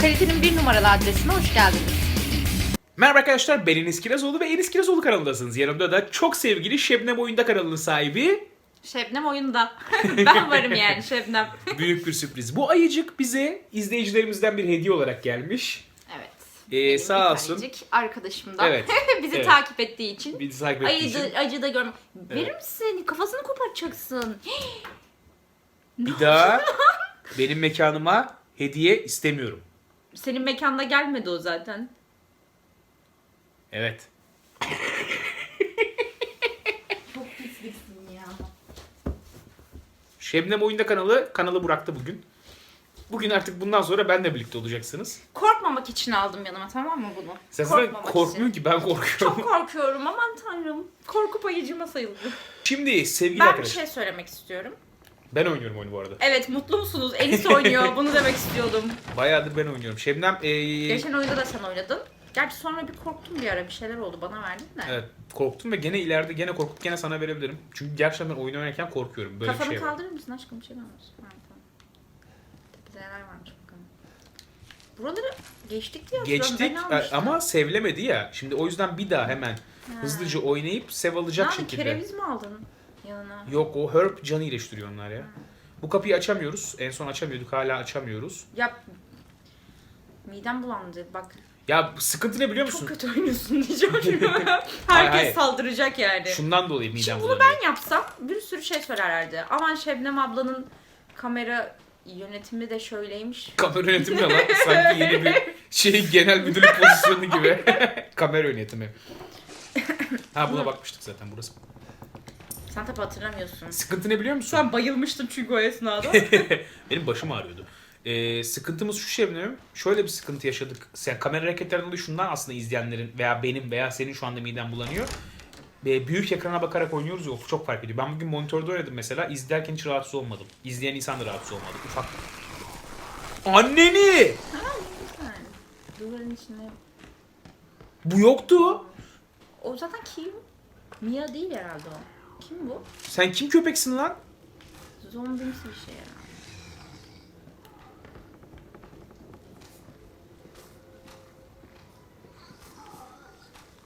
Kalitenin bir numaralı adresine hoş geldiniz. Merhaba arkadaşlar ben Enis Kirazoğlu ve Enis Kirazoğlu kanalındasınız. Yanımda da çok sevgili Şebnem Oyunda kanalının sahibi Şebnem oyunda. ben varım yani Şebnem. büyük bir sürpriz. Bu ayıcık bize izleyicilerimizden bir hediye olarak gelmiş. Evet. Ee, Benim sağ bir olsun. arkadaşımdan. Evet. Bizi Evet. takip ettiği için. Bizi takip ettiği Ayı için. da, acı da görme. Verir misin? Kafasını koparacaksın. Bir daha benim mekanıma hediye istemiyorum. Senin mekanda gelmedi o zaten. Evet. Çok pisliksin ya. Şebnem Oyunda kanalı kanalı bıraktı bugün. Bugün artık bundan sonra benle birlikte olacaksınız. Korkmamak için aldım yanıma tamam mı bunu? Sen zaten Korkmamak korkmuyorsun ki ben korkuyorum. Çok korkuyorum aman tanrım. Korku payıcıma sayılır. Şimdi sevgili Ben bir arkadaşlar. şey söylemek istiyorum. Ben oynuyorum oyunu bu arada. Evet mutlu musunuz? Enis oynuyor. Bunu demek istiyordum. Bayağıdır ben oynuyorum. Şebnem ee, Geçen oyunda da sen oynadın. Gerçi sonra bir korktum bir ara bir şeyler oldu bana verdin de. Evet korktum ve gene ileride gene korkup gene sana verebilirim. Çünkü gerçekten ben oyun oynarken korkuyorum. Böyle Kafanı bir şey var. kaldırır mısın aşkım bir şey olmaz. Ha, tamam. Tepede neler varmış bakalım. Buraları geçtik diye hatırlıyorum. Geçtik Ben almıştım. ama sevlemedi ya. Şimdi o yüzden bir daha hemen Ha. hızlıca oynayıp sev alacak Ne şekilde. kereviz mi aldın yanına? Yok o herb canı iyileştiriyor onlar ya. Bu kapıyı açamıyoruz. En son açamıyorduk hala açamıyoruz. Ya midem bulandı bak. Ya sıkıntı ne biliyor musun? Çok kötü oynuyorsun diyeceğim. Herkes Hayır, hayır. saldıracak yani. Şundan dolayı midem Şimdi bunu bulanıyor. ben yapsam bir sürü şey söylerlerdi. Aman Şebnem ablanın kamera yönetimi de şöyleymiş. Kamera yönetimi ne lan? Sanki yeni bir şey genel müdürlük pozisyonu gibi. Kamera yönetimi. Ha buna bakmıştık zaten burası. Sen tabi hatırlamıyorsun. Sıkıntı ne biliyor musun? Sen bayılmıştın çünkü o esnada. Benim başım ağrıyordu. Ee, sıkıntımız şu Şebnem. Şöyle bir sıkıntı yaşadık. Sen kamera hareketlerinden dolayı şundan aslında izleyenlerin veya benim veya senin şu anda miden bulanıyor. Ve büyük ekrana bakarak oynuyoruz ya o çok fark ediyor. Ben bugün monitörde oynadım mesela. izlerken hiç rahatsız olmadım. İzleyen insan da rahatsız olmadı. Ufak. Anneni! Duvarın içinde. Bu yoktu. O zaten kim? Mia değil herhalde o. Kim bu? Sen kim köpeksin lan? Zombimsi bir şey herhalde.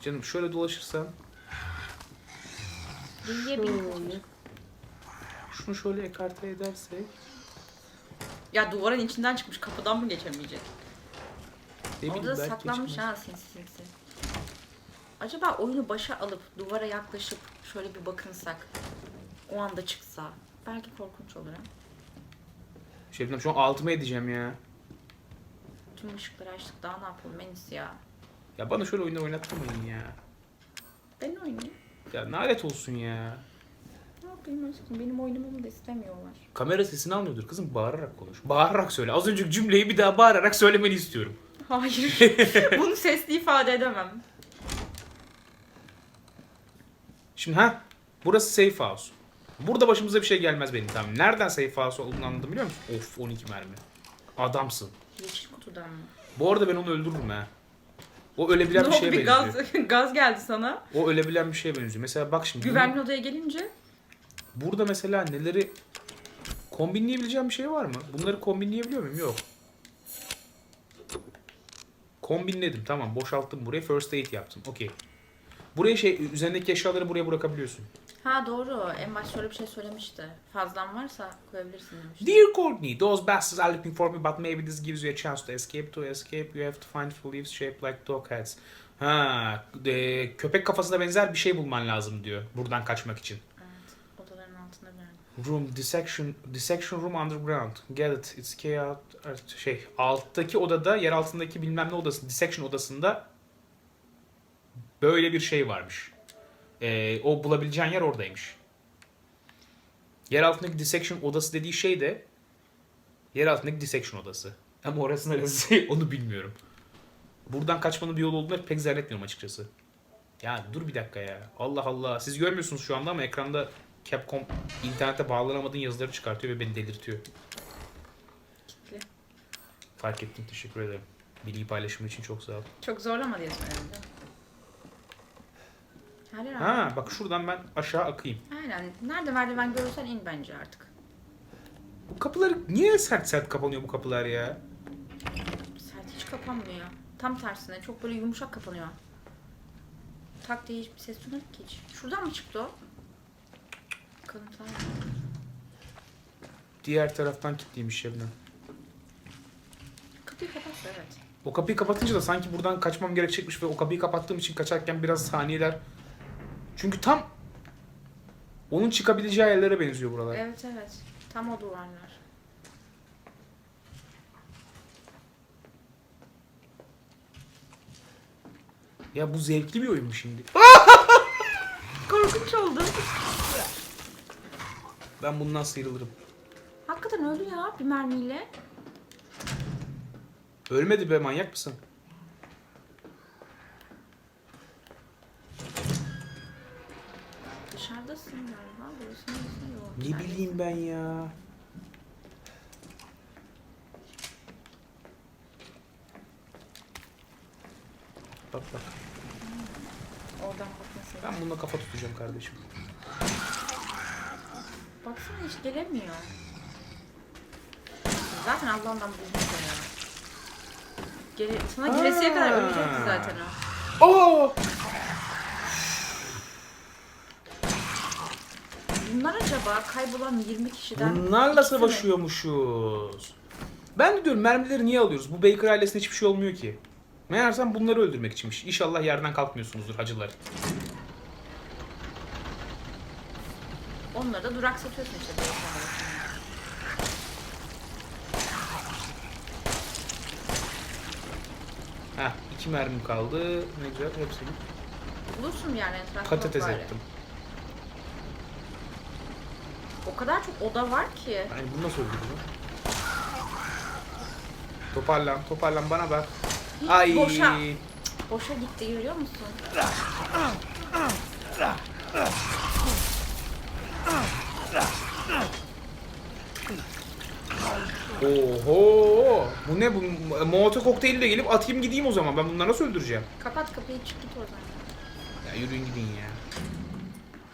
Canım şöyle dolaşırsan. Bilgiye bin kaçmış. Şunu şöyle ekarte edersek. Ya duvarın içinden çıkmış kapıdan mı geçemeyecek? Ne bileyim, Orada belki saklanmış geçmez. ha sinsi sinsi. Acaba oyunu başa alıp duvara yaklaşıp şöyle bir bakınsak o anda çıksa belki korkunç olur ha. Şebnem şu an altıma edeceğim ya. Tüm ışıkları açtık daha ne yapalım Enis ya. Ya bana şöyle oyunlar oynatmayın ya. Ben oynayayım. Ya nalet olsun ya. Ne yapayım aşkım benim oynamamı da istemiyorlar. Kamera sesini almıyordur kızım bağırarak konuş. Bağırarak söyle. Az önceki cümleyi bir daha bağırarak söylemeni istiyorum. Hayır. Bunu sesli ifade edemem. Şimdi ha burası safe house. Burada başımıza bir şey gelmez benim tamam. Nereden safe house olduğunu anladım biliyor musun? Of 12 mermi. Adamsın. Yeşil kutudan mı? Bu arada ben onu öldürürüm ha. O ölebilen bir şeye bir benziyor. gaz, gaz geldi sana. O ölebilen bir şeye benziyor. Mesela bak şimdi. Güvenli odaya gelince Burada mesela neleri kombinleyebileceğim bir şey var mı? Bunları kombinleyebiliyor muyum? Yok. Kombinledim. Tamam. Boşalttım burayı. First aid yaptım. Okey. Buraya şey üzerindeki eşyaları buraya bırakabiliyorsun. Ha doğru. En başta şöyle bir şey söylemişti. Fazlan varsa koyabilirsin demişti. Dear Courtney, those bastards are looking for me but maybe this gives you a chance to escape. To escape you have to find full leaves shaped like dog heads. Ha, e, köpek kafasına benzer bir şey bulman lazım diyor. Buradan kaçmak için. Evet. Odaların altında bir. Room, dissection, dissection room underground. Get it. It's chaos. Şey, alttaki odada, yer altındaki bilmem ne odası, dissection odasında böyle bir şey varmış. Ee, o bulabileceğin yer oradaymış. Yer altındaki dissection odası dediği şey de yer altındaki dissection odası. Ama orası neresi onu bilmiyorum. Buradan kaçmanın bir yolu olduğunu pek zannetmiyorum açıkçası. Ya dur bir dakika ya. Allah Allah. Siz görmüyorsunuz şu anda ama ekranda Capcom internete bağlanamadığın yazıları çıkartıyor ve beni delirtiyor. Kitli. Fark ettim. Teşekkür ederim. Bilgi paylaşımı için çok sağ ol. Çok zorlama diye söyledim. Her yer Ha bak şuradan ben aşağı akayım. Aynen. Nerede merdiven görürsen in bence artık. Bu kapıları niye sert sert kapanıyor bu kapılar ya? Sert kapanmıyor. Tam tersine çok böyle yumuşak kapanıyor. Tak diye hiçbir ses duymadık ki hiç. Şuradan mı çıktı o? Bakalım tamam. Diğer taraftan kilitliymiş Şebnem. Kapıyı kapatsa evet. O kapıyı kapatınca da sanki buradan kaçmam gerekecekmiş ve o kapıyı kapattığım için kaçarken biraz saniyeler... Çünkü tam onun çıkabileceği yerlere benziyor buralar. Evet evet. Tam o duvarlar. Ya bu zevkli bir oyun mu şimdi? Korkunç oldu. Ben bundan sıyrılırım. Hakikaten öldü ya bir mermiyle. Ölmedi be manyak mısın? Dışarıdasın galiba. Burası neresi yok. Ne bileyim ben ya. Bak bak. Oradan bakmasın. Ben bununla kafa tutacağım kardeşim. Baksana hiç gelemiyor. Zaten Allah'ından seni ya. Gele, sana gelesiye kadar ölecekti zaten o. Oo! Bunlar acaba kaybolan 20 kişiden Bunlarla ikisi mi? savaşıyormuşuz. Ben de diyorum mermileri niye alıyoruz? Bu Baker ailesine hiçbir şey olmuyor ki. Meğersem bunları öldürmek içinmiş. İnşallah yerden kalkmıyorsunuzdur hacılar. Onları da duraksatıyorsun işte. böyle sonra. Heh iki mermim kaldı. Ne güzel hepsini Bulursun yani etrafta patates ettim. O kadar çok oda var ki. Yani bunu nasıl öldürdüm? Toparlan, toparlan bana bak. Ay. Boşa. Boşa gitti görüyor musun? Oho! Bu ne bu? Molotov kokteyli de gelip atayım gideyim o zaman. Ben bunları nasıl öldüreceğim? Kapat kapıyı çık git oradan. Ya yürüyün gidin ya.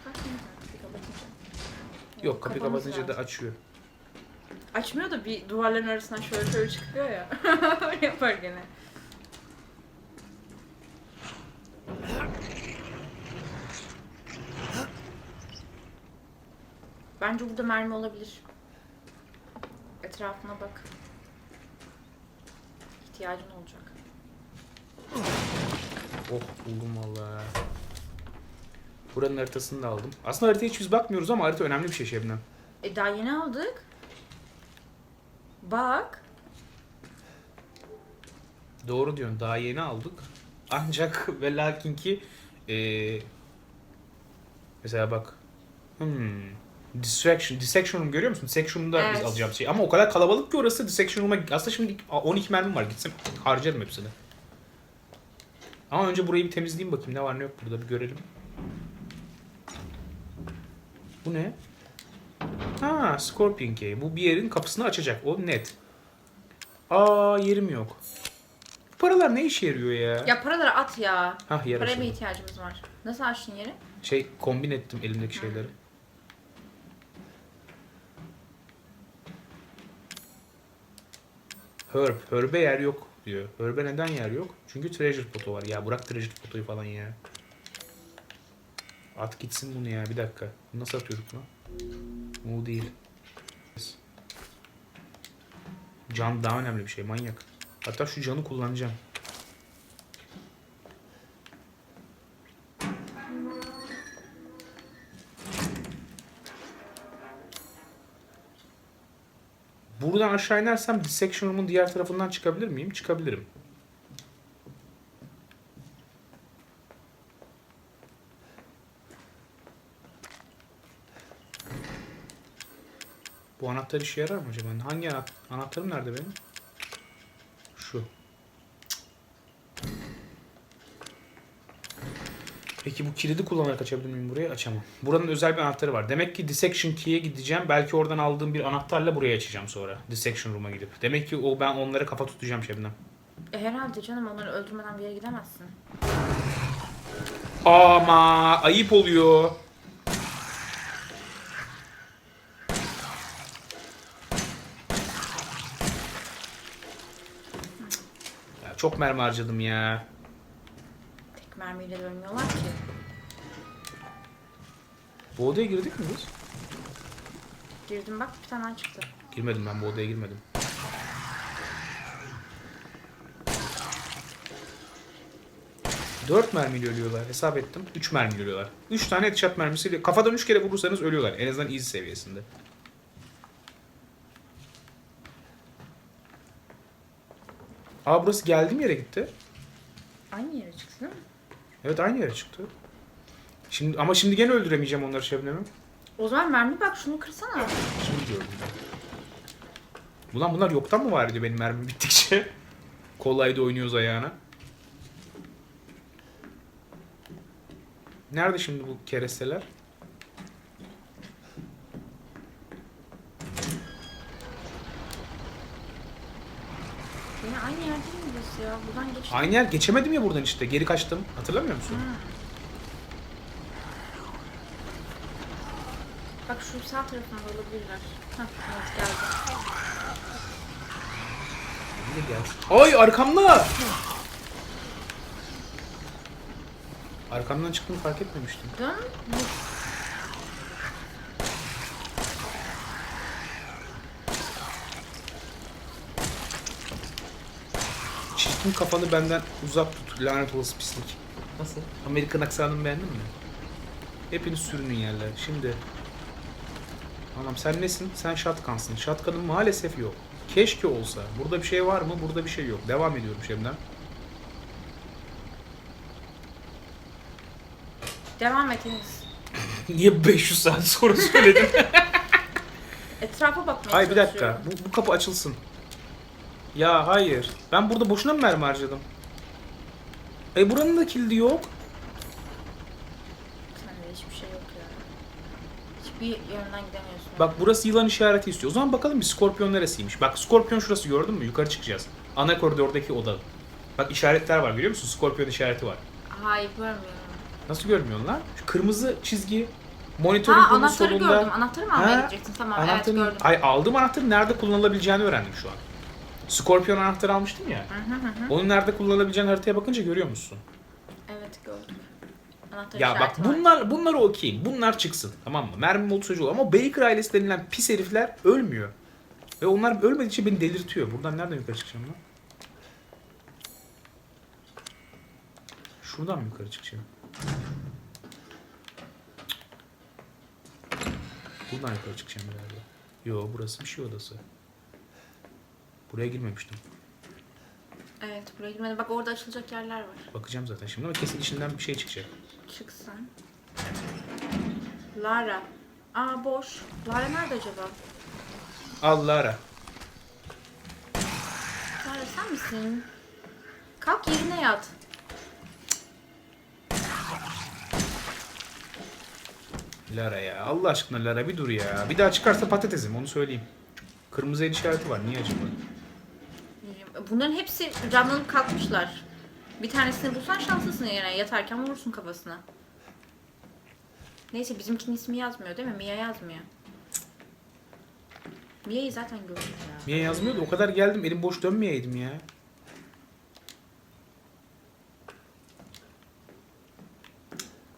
Bak ne güzel, kapıyı kapatınca. Yok kapıyı Kapamız kapatınca da lazım. açıyor. Açmıyor da bir duvarların arasından şöyle şöyle çıkıyor ya. Öyle yapar gene. Bence burada mermi olabilir. Etrafına bak. İhtiyacın olacak. Oh buldum valla. Buranın haritasını da aldım. Aslında haritaya hiç biz bakmıyoruz ama harita önemli bir şey Şebnem. E daha yeni aldık. Bak. Doğru diyorsun. Daha yeni aldık. Ancak ve lakin ki eee, mesela bak. Hmm. Dissection room görüyor musun? Dissection room'da biz Evet. alacağımız şey. Ama o kadar kalabalık ki orası Dissection room'a aslında şimdi 12 mermim var. Gitsem harcarım hepsini. Ama önce burayı bir temizleyeyim bakayım ne var ne yok burada bir görelim. Bu ne? Ha, Scorpion Key. Bu bir yerin kapısını açacak. O net. Aa, yerim yok. Bu paralar ne işe yarıyor ya? Ya paraları at ya. Hah yer Paraya mı açıldı. ihtiyacımız var? Nasıl açtın yeri? Şey kombin ettim elimdeki şeyleri. Herb. Herb'e yer yok diyor. Herb'e neden yer yok? Çünkü treasure potu var. Ya bırak treasure potuyu falan ya. At gitsin bunu ya bir dakika. Nasıl atıyorduk lan? Bu değil. Can daha önemli bir şey manyak. Hatta şu canı kullanacağım. Buradan aşağı inersem dissection room'un diğer tarafından çıkabilir miyim? Çıkabilirim. Bu anahtar işe yarar mı acaba? Hangi anahtar? Anahtarım nerede benim? Şu. Peki bu kilidi kullanarak açabilir miyim burayı? Açamam. Buranın özel bir anahtarı var. Demek ki Dissection Key'e gideceğim. Belki oradan aldığım bir anahtarla burayı açacağım sonra. Dissection Room'a gidip. Demek ki o ben onlara kafa tutacağım Şebnem. E herhalde canım onları öldürmeden bir yere gidemezsin. Ama ayıp oluyor. Çok mermi harcadım ya. Tek mermiyle de ölmüyorlar ki. Bu odaya girdik mi biz? Girdim bak bir tane çıktı. Girmedim ben bu odaya girmedim. Dört mermiyle ölüyorlar. Hesap ettim. Üç mermiyle ölüyorlar. Üç tane headshot mermisiyle kafadan üç kere vurursanız ölüyorlar. En azından easy seviyesinde. Aa burası geldiğim yere gitti. Aynı yere çıktı değil mi? Evet aynı yere çıktı. Şimdi ama şimdi gene öldüremeyeceğim onları Şebnem'im. O zaman mermi bak şunu kırsana. Şimdi gördüm. Ulan bunlar yoktan mı var ediyor benim mermim bittikçe? Kolayda oynuyoruz ayağına. Nerede şimdi bu keresteler? Yine aynı yerde mi burası ya? Buradan geçtim. Aynı yer geçemedim ya buradan işte. Geri kaçtım. Hatırlamıyor musun? Bak şu sağ tarafında olabilirler. Hah evet geldi. Bir de gel. Ay arkamda! Arkamdan çıktığını fark etmemiştim. Dön. Çirkin kafanı benden uzak tut. Lanet olası pislik. Nasıl? Amerikan aksanını beğendin mi? Hepiniz sürünün yerler. Şimdi. Anam sen nesin? Sen şatkansın. Şatkanın maalesef yok. Keşke olsa. Burada bir şey var mı? Burada bir şey yok. Devam ediyorum Şebnem. Devam Enes. Niye 500 saat sonra söyledin? Etrafa bakmaya hayır bir dakika. çalışıyorum. Bu, bu kapı açılsın. Ya hayır. Ben burada boşuna mı mermi harcadım? E buranın da kilidi yok. Sende hiçbir şey yok ya. Hiçbir yönden gidemiyorsun. Bak burası yılan işareti istiyor. O zaman bakalım bir skorpiyon neresiymiş. Bak skorpiyon şurası gördün mü? Yukarı çıkacağız. Ana koridordaki oda. Bak işaretler var görüyor musun? Skorpiyon işareti var. Hayır görmüyorum. Nasıl görmüyorsun lan? Şu kırmızı çizgi monitörün Ha anahtarı solunda. gördüm. Anahtarı mı almaya gidecektin? Tamam Anahtarın... evet gördüm. Ay aldığım anahtarın nerede kullanılabileceğini öğrendim şu an. Skorpiyon anahtarı almıştım ya. Hı hı hı. Onun nerede kullanılabileceğini haritaya bakınca görüyor musun? Evet gördüm. Anahtar Ya bak işareti var. bunlar bunları okuyayım. Bunlar çıksın. Tamam mı? Mermi olur. Ama Baker ailesi denilen pis herifler ölmüyor. Ve onlar ölmedikçe beni delirtiyor. Buradan nereden yukarı çıkacağım lan? Şuradan mı yukarı çıkacağım? Buradan yukarı çıkacağım herhalde. Yo burası bir şey odası. Buraya girmemiştim. Evet buraya girmedi. Bak orada açılacak yerler var. Bakacağım zaten şimdi ama kesin içinden bir şey çıkacak. Çıksan. Lara. Aa boş. Lara nerede acaba? Allah ara. Lara sen misin? Kalk yerine yat. Lara ya. Allah aşkına Lara bir dur ya. Bir daha çıkarsa patatesim onu söyleyeyim. Kırmızı el işareti var. Niye acaba? Bunların hepsi camlanıp kalkmışlar. Bir tanesini bulsan şanslısın yani yatarken vurursun kafasına. Neyse bizimkinin ismi yazmıyor değil mi? Mia yazmıyor. Mia'yı zaten gördük ya. Niye yazmıyordu? O kadar geldim elim boş dönmeyeydim ya.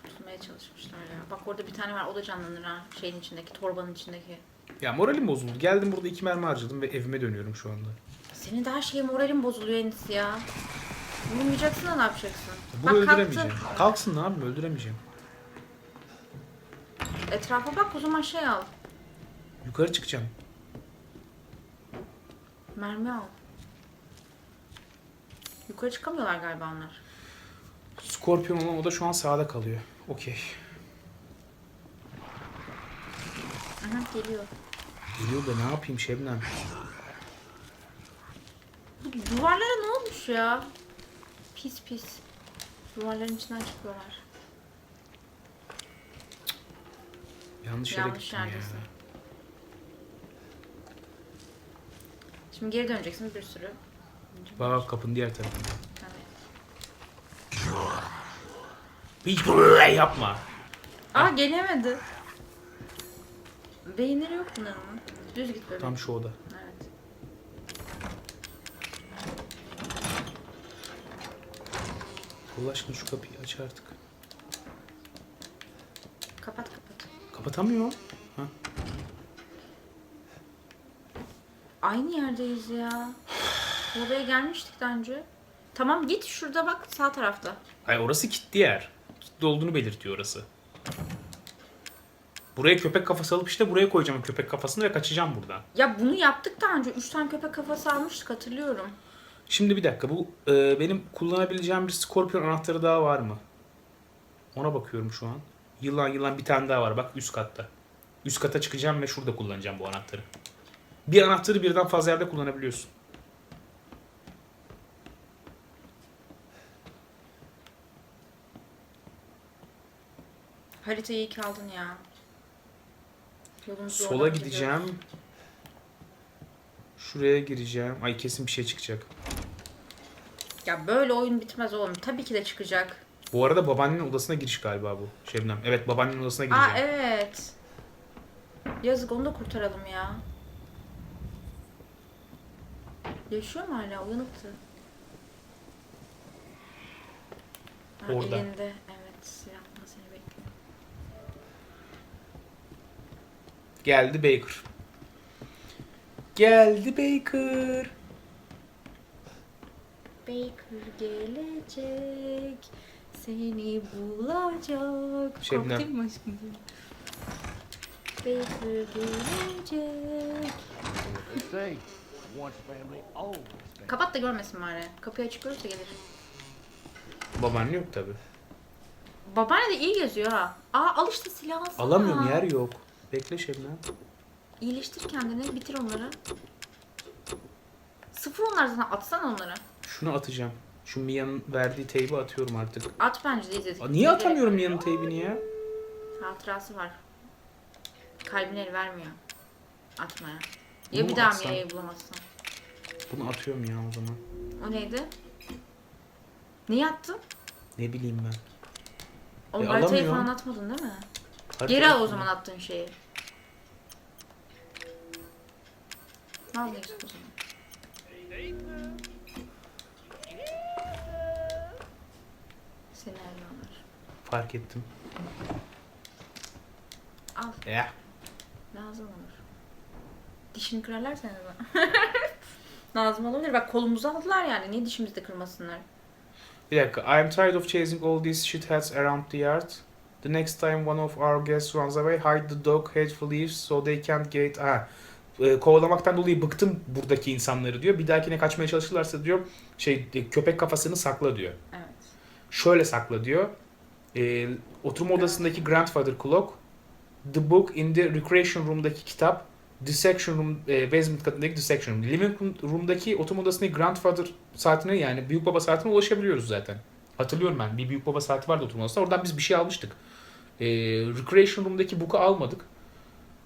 Tutmaya çalışmışlar ya. Bak orada bir tane var o da canlanır ha. Şeyin içindeki, torbanın içindeki. Ya moralim bozuldu. Geldim burada iki mermi harcadım ve evime dönüyorum şu anda. Senin daha şey moralin bozuluyor Enis ya. Vurmayacaksın da ne yapacaksın? Bunu Bak kalktı. öldüremeyeceğim. Kalksın ne yapayım öldüremeyeceğim. Etrafa bak o zaman şey al. Yukarı çıkacağım. Mermi al. Yukarı çıkamıyorlar galiba onlar. Skorpiyon olan o da şu an sağda kalıyor. Okey. Aha geliyor. Geliyor da ne yapayım Şebnem? Bu duvarlara ne olmuş ya? Pis pis. Duvarların içinden çıkıyorlar. Yanlış yere Yanlış gittim ya. yerdesin. Şimdi geri döneceksin bir sürü. Bak kapının diğer tarafında. Evet. Hiç böyle yapma. Aa gelemedi. Beyinleri yok bunların. Düz git böyle. Tam şu oda. Evet. Allah aşkına şu kapıyı aç artık. Kapat kapat. Kapatamıyor. Ha. Aynı yerdeyiz ya. Bu Odaya gelmiştik daha önce. Tamam git şurada bak sağ tarafta. Ay orası kilitli yer. Kilitli olduğunu belirtiyor orası. Buraya köpek kafası alıp işte buraya koyacağım köpek kafasını ve kaçacağım buradan. Ya bunu yaptık daha önce. Üç tane köpek kafası almıştık hatırlıyorum. Şimdi bir dakika bu e, benim kullanabileceğim bir Scorpion anahtarı daha var mı? Ona bakıyorum şu an. Yılan yılan bir tane daha var bak üst katta. Üst kata çıkacağım ve şurada kullanacağım bu anahtarı. Bir anahtarı birden fazla yerde kullanabiliyorsun. Haritayı iyi ki aldın ya. Yolumuzu Sola gideceğim. gidiyoruz. Şuraya gireceğim. Ay kesin bir şey çıkacak. Ya böyle oyun bitmez oğlum. Tabii ki de çıkacak. Bu arada babaannenin odasına giriş galiba bu. Şebnem. Evet babaannenin odasına gireceğim. Aa evet. Yazık onu da kurtaralım ya. Yaşıyor mu hala? Uyanıktı. Ha, Orada. Elinde. Evet. Silahla seni bekliyor. Geldi Baker. Geldi Baker. Baker gelecek. Seni bulacak. Şebnem. Korktun mu aşkım? Baker gelecek. Kapat da görmesin bari. Kapıyı açık görürse gelir. Babaanne yok tabi. Babaanne de iyi geziyor ha. Aa al işte silahı alsana. Alamıyorum yer yok. Bekle Şebnem. İyileştir kendini. Bitir onları. Sıfır onlar zaten. Atsana onları. Şunu atacağım. Şu Mia'nın verdiği teybi atıyorum artık. At bence de izledik. Aa, niye atamıyorum Mia'nın teybini ya? Hatırası var. Kalbine el vermiyor. Atmaya. Ya Bunu bir daha atsam? Mia'yı bulamazsın. Bunu atıyorum ya o zaman. O neydi? Niye attın? Ne bileyim ben. O E, haritayı alamıyorum. falan atmadın değil mi? Harita Geri al o zaman attığın şeyi. Al neyse o zaman. Seni arıyorlar. Fark ettim. Al. Eh. Lazım olur. Dişini kırarlar seni de. Lazım olabilir. Bak kolumuzu aldılar yani. Niye dişimizi de kırmasınlar? Bir dakika. I am tired of chasing all these shitheads around the yard. The next time one of our guests runs away, hide the dog head leaves so they can't get... Ha. e, kovalamaktan dolayı bıktım buradaki insanları diyor. Bir dahakine kaçmaya çalışırlarsa diyor şey köpek kafasını sakla diyor. Evet. Şöyle sakla diyor. E, oturma odasındaki grandfather clock, the book in the recreation room'daki kitap, dissection room, e, basement katındaki dissection room. Living room- room'daki oturma odasındaki grandfather saatine yani büyük baba saatine ulaşabiliyoruz zaten. Hatırlıyorum ben. Bir büyük baba saati vardı oturma odasında. Oradan biz bir şey almıştık. E, recreation room'daki book'u almadık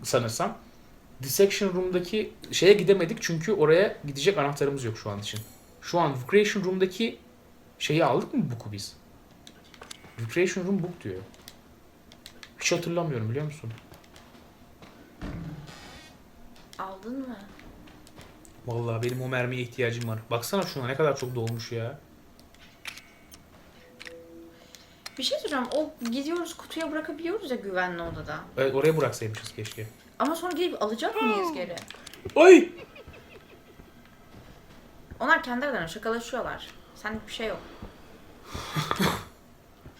sanırsam. Dissection room'daki şeye gidemedik çünkü oraya gidecek anahtarımız yok şu an için. Şu an recreation room'daki şeyi aldık mı book'u biz? Recreation room book diyor. Hiç hatırlamıyorum biliyor musun? Aldın mı? Vallahi benim o mermiye ihtiyacım var. Baksana şuna ne kadar çok dolmuş ya. Bir şey soracağım. O gidiyoruz kutuya bırakabiliyoruz ya güvenli odada. Evet, oraya bıraksaymışız keşke. Ama sonra gelip alacak mıyız geri? Ay! Onlar kendi aralarında şakalaşıyorlar. Senlik bir şey yok.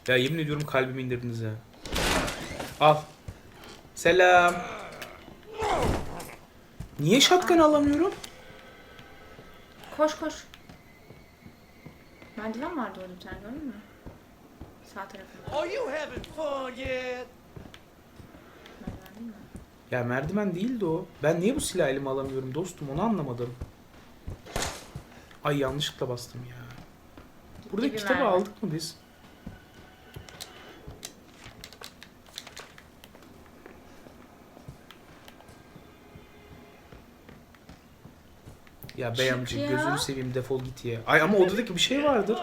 Ya yemin ediyorum kalbimi indirdiniz ya. Al. Selam. Niye shotgun alamıyorum? Koş koş. Merdiven vardı orada bir tane gördün mü? Sağ tarafında. Are you having fun yet? Merdiven değil mi? Ya merdiven değildi o. Ben niye bu silah elime alamıyorum dostum onu anlamadım. Ay yanlışlıkla bastım ya. Buradaki bir kitabı mermi. aldık mı biz? Ya bey Çık amca ya. gözünü seveyim defol git ya. Ay ama odadaki bir şey vardır.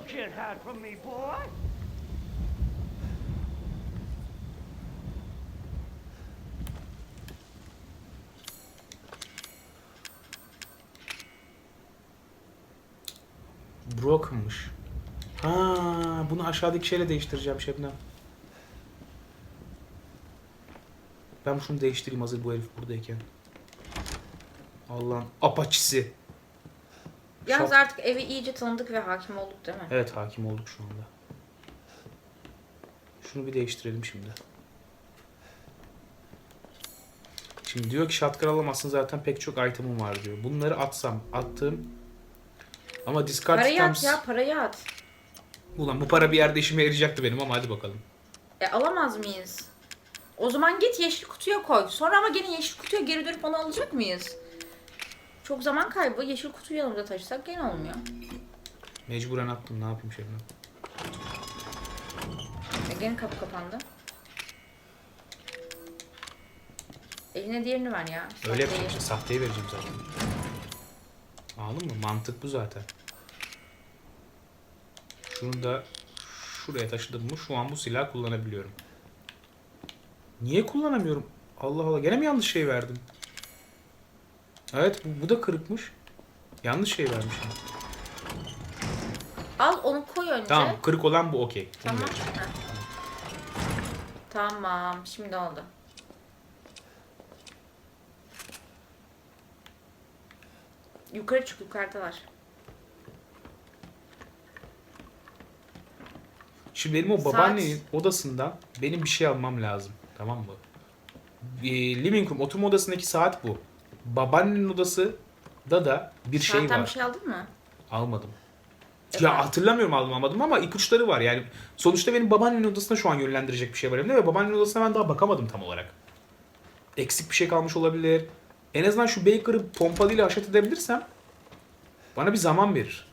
Um, can't hide from me, boy. Broken'mış. Ha, bunu aşağıdaki şeyle değiştireceğim Şebnem. Ben şunu değiştireyim hazır bu herif buradayken. Allah'ın apaçisi. Yalnız Şap- artık evi iyice tanıdık ve hakim olduk değil mi? Evet hakim olduk şu anda. Şunu bir değiştirelim şimdi. Şimdi diyor ki shotgun alamazsın zaten pek çok item'ım var diyor. Bunları atsam attım. Ama discard Parayı at items... ya parayı at. Ulan bu para bir yerde işime yarayacaktı benim ama hadi bakalım. E alamaz mıyız? O zaman git yeşil kutuya koy. Sonra ama gene yeşil kutuya geri dönüp onu alacak mıyız? Çok zaman kaybı. Yeşil kutuyu yanımıza taşısak gene olmuyor. Mecburen attım ne yapayım Şebnem. E gene kapı kapandı. Eline diğerini ver ya. Öyle yapacağım işte sahteyi vereceğim zaten. Anladın mı? Mantık bu zaten. Şunu da şuraya taşıdım mı şu an bu silahı kullanabiliyorum. Niye kullanamıyorum? Allah Allah gene mi yanlış şey verdim? Evet bu, bu da kırıkmış. Yanlış şey vermişim. Al onu koy önce. Tamam kırık olan bu okey. Bunu Tamam. Tamam. Şimdi oldu. Yukarı çık yukarıdalar. Şimdi benim o Saat. babaannenin odasından benim bir şey almam lazım. Tamam mı? Ee, living room oturma odasındaki saat bu. Babaannenin odası da da bir şey Saatten var. bir şey aldın mı? Almadım. Efendim? Ya hatırlamıyorum aldım almadım ama ipuçları var. Yani sonuçta benim babaannemin odasına şu an yönlendirecek bir şey var elimde ve babaannemin odasına ben daha bakamadım tam olarak. Eksik bir şey kalmış olabilir. En azından şu Baker'ı pompalıyla haşat edebilirsem bana bir zaman verir.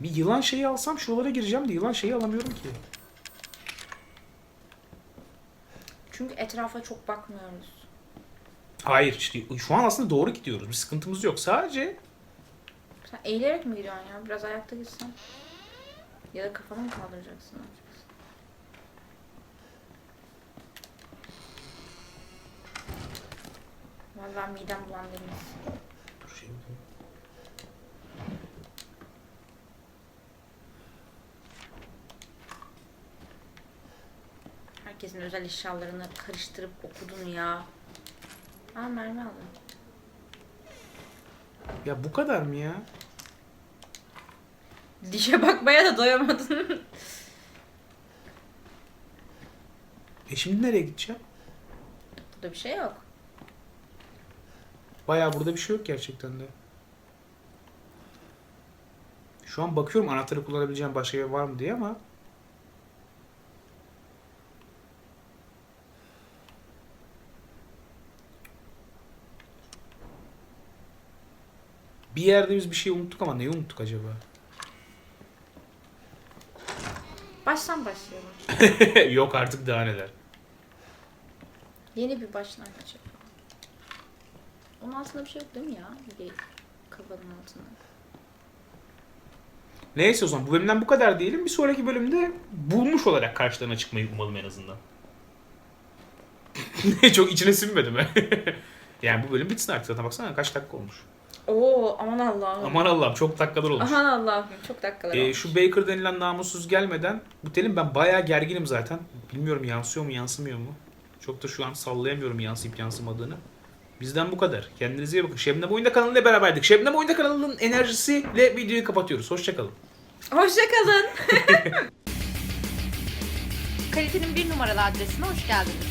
Bir yılan şeyi alsam şuralara gireceğim de yılan şeyi alamıyorum ki. Çünkü etrafa çok bakmıyoruz. Hayır işte şu an aslında doğru gidiyoruz. Bir sıkıntımız yok. Sadece Sen eğilerek mi gidiyorsun ya? Biraz ayakta gitsen. Ya da kafanı mı kaldıracaksın? Ne yapacaksın? Vallahi midem bulandırmış. Dur şey. Herkesin özel eşyalarını karıştırıp okudun ya. Aa mermi aldım. Ya bu kadar mı ya? Dişe bakmaya da doyamadın. E şimdi nereye gideceğim? Burada bir şey yok. Bayağı burada bir şey yok gerçekten de. Şu an bakıyorum anahtarı kullanabileceğim başka yer var mı diye ama Bir yerde biz bir şey unuttuk ama neyi unuttuk acaba? Baştan başlayalım. Yok artık daha neler. Yeni bir başlangıç yapalım. Onun altında bir şey yok değil mi ya? Bir kafanın altında. Neyse o zaman bu bölümden bu kadar diyelim. Bir sonraki bölümde bulmuş olarak karşılarına çıkmayı umalım en azından. Çok içine sinmedi mi? yani bu bölüm bitsin artık zaten baksana kaç dakika olmuş. Oo aman Allah'ım. Aman Allah'ım çok dakikalar olmuş. Aman Allah'ım çok dakikalar Ee, olmuş. şu Baker denilen namussuz gelmeden bitelim. Ben bayağı gerginim zaten. Bilmiyorum yansıyor mu yansımıyor mu? Çok da şu an sallayamıyorum yansıyıp yansımadığını. Bizden bu kadar. Kendinize iyi bakın. Şebnem Oyunda kanalıyla beraberdik. Şebnem Oyunda kanalının enerjisiyle videoyu kapatıyoruz. Hoşçakalın. Hoşçakalın. Kalitenin bir numaralı adresine hoş geldiniz.